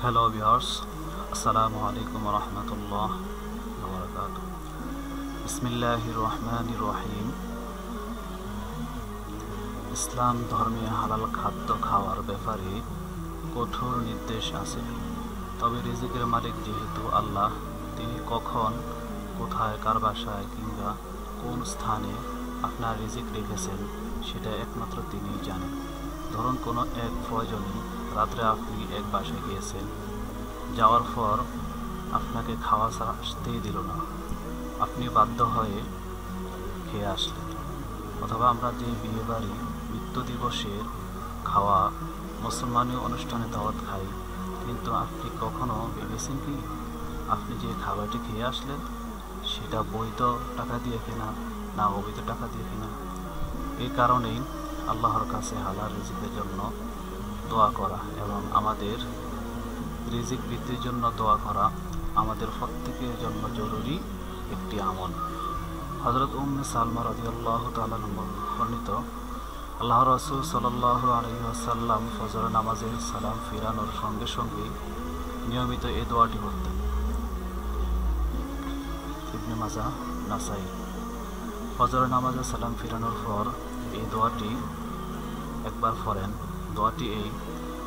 Hello viewers আসসালামু আলাইকুম রহমতুল্লাহ বিসমিল্লাহ রহমান রহিম ইসলাম ধর্মে হালাল খাদ্য খাওয়ার ব্যাপারে কঠোর নির্দেশ আছে। তবে রিজিকের মালিক যেহেতু আল্লাহ, তিনি কখন, কোথায়, কার বাসায় কিংবা কোন স্থানে আপনার রিজিক রেখেছেন, সেটা একমাত্র তিনিই জানেন। ধরুন কোনো এক প্রয়োজনে রাত্রে আপনি এক বাসায় গিয়েছেন, যাওয়ার পর আপনাকে খাওয়া ছাড়া আসতেই দিল না। আপনি বাধ্য হয়ে খেয়ে আসলেন। অথবা আমরা যে বিয়ে বাড়ি মৃত্যু দিবসের খাওয়া, মুসলমানীয় অনুষ্ঠানে দাওয়াত খাই, কিন্তু আপনি কখনো ভেবেছেন কি আপনি যে খাবারটি খেয়ে আসলেন, সেটা বৈধ টাকা দিয়ে কেনা না অবৈধ টাকা দিয়ে কেনা? এই কারণেই আল্লাহর কাছে হালাল রিজিকের জন্য দোয়া করা এবং আমাদের রিজিক বৃদ্ধির জন্য দোয়া করা আমাদের প্রত্যেকের জন্য জরুরি একটি আমল। হজরত উম্মে সালমা রদি আল্লাহ বর্ণিত আল্লাহ রসুল সাল্লাহ আলহিহাসাল্লাম ফজর নামাজের সালাম ফিরানোর সঙ্গে সঙ্গে নিয়মিত এই দোয়াটি করতেন ইবনে মাজা, নাসাই। ফজর নামাজে সালাম ফিরানোর পর এই দোয়াটি একবার পড়েন। দোয়াটি এই,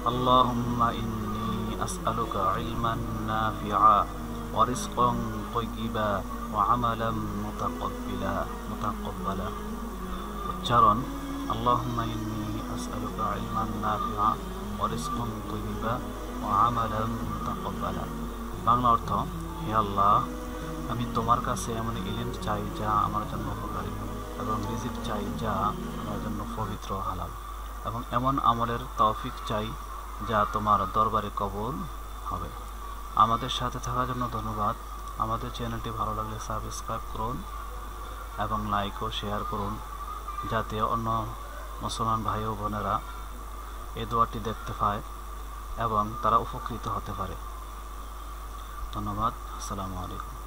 আল্লাহুম্মা ইন্নি আসআলুকা ইলমান নাফিআ ওয়া রিজকান তাইয়্যিবা ওয়া আমালান মুতাকাব্বিলা, মুতাকাব্বালা। উচ্চারণ, আল্লাহুম্মা ইন্নি আসআলুকা ইলমান নাফিআ ওয়া রিজকান তাইয়্যিবা ওয়া আমালান মুতাকাব্বালা। বাংলা অর্থ, হে আল্লাহ, আমি তোমার কাছে এমন ইলেম চাই যা আমার জন্য উপকারী। এবং রিজিক চাই যা আমার জন্য পবিত্র হালাল। এবং এমন আমলের তৌফিক চাই যা তোমার দরবারে কবল হবে। আমাদের সাথে থাকার জন্য ধন্যবাদ। আমাদের চ্যানেলটি ভালো লাগলে সাবস্ক্রাইব করুন এবং লাইক ও শেয়ার করুন, যাতে অন্য মুসলমান ভাই ও বোনেরা এই দোয়াটি দেখতে পায় এবং তারা উপকৃত হতে পারে। ধন্যবাদ। আসসালামু আলাইকুম।